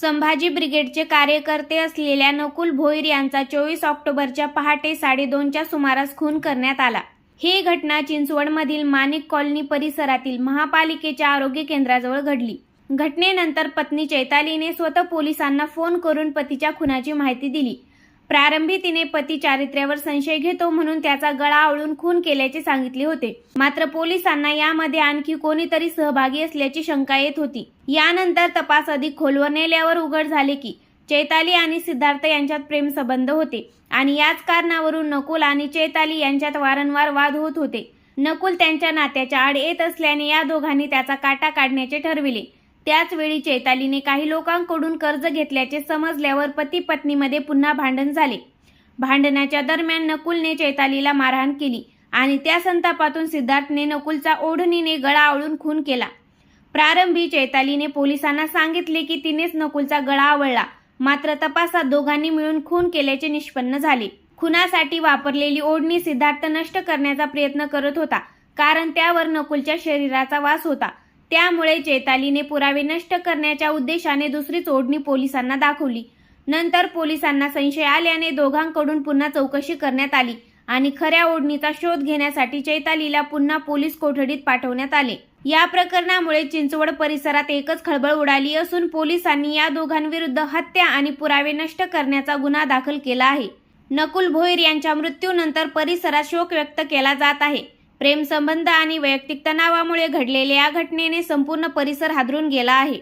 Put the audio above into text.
संभाजी ब्रिगेडचे कार्यकर्ते असलेल्या नकुल भोईर यांचा चोवीस ऑक्टोबरच्या पहाटे साडेदोनच्या सुमारास खून करण्यात आला. ही घटना चिंचवडमधील माणिक कॉलनी परिसरातील महापालिकेच्या आरोग्य केंद्राजवळ घडली. घटनेनंतर पत्नी चैतालीने स्वतः पोलिसांना फोन करून पतीच्या खुनाची माहिती दिली. प्रारंभी तिने पती चारित्र्यावर संशय घेतो म्हणून त्याचा गळा आवळून खून केल्याचे सांगितले होते. मात्र पोलिसांना यामध्ये आणखी कोणीतरी सहभागी असल्याची शंका येत होती. यानंतर तपास अधिक खोलवर नेल्यावर उघड झाले की चैताली आणि सिद्धार्थ यांच्यात प्रेमसंबंध होते आणि याच कारणावरून नकुल आणि चैताली यांच्यात वारंवार वाद होत होते. नकुल त्यांच्या नात्याच्या आड येत असल्याने या दोघांनी त्याचा काटा काढण्याचे ठरविले. त्याचवेळी चैतालीने काही लोकांकडून कर्ज घेतल्याचे समजल्यावर पती पत्नीमध्ये पुन्हा भांडण झाले. भांडणाच्या दरम्यान नकुलने चैतालीला मारहाण केली आणि त्या संतापातून सिद्धार्थने नकुलचा ओढणीने गळा आवळून खून केला. प्रारंभी चैतालीने पोलिसांना सांगितले की तिनेच नकुलचा गळा आवळला. मात्र तपासात दोघांनी मिळून खून केल्याचे निष्पन्न झाले. खुनासाठी वापरलेली ओढणी सिद्धार्थ नष्ट करण्याचा प्रयत्न करत होता कारण त्यावर नकुलच्या शरीराचा वास होता. त्यामुळे चैतालीने पुरावे नष्ट करण्याच्या उद्देशाने दुसरीच ओढणी पोलिसांना दाखवली. नंतर पोलिसांना संशय आल्याने दोघांकडून पुन्हा चौकशी करण्यात आली आणि खऱ्या ओढणीचा शोध घेण्यासाठी चैतालीला पुन्हा पोलीस कोठडीत पाठवण्यात आले. या प्रकरणामुळे चिंचवड परिसरात एकच खळबळ उडाली असून पोलिसांनी या दोघांविरुद्ध हत्या आणि पुरावे नष्ट करण्याचा गुन्हा दाखल केला आहे. नकुल भोईर यांच्या मृत्यूनंतर परिसरात शोक व्यक्त केला जात आहे. प्रेमसंबंध आणि वैयक्तिक तणावामुळे घडलेल्या या घटनेने संपूर्ण परिसर हादरून गेला आहे.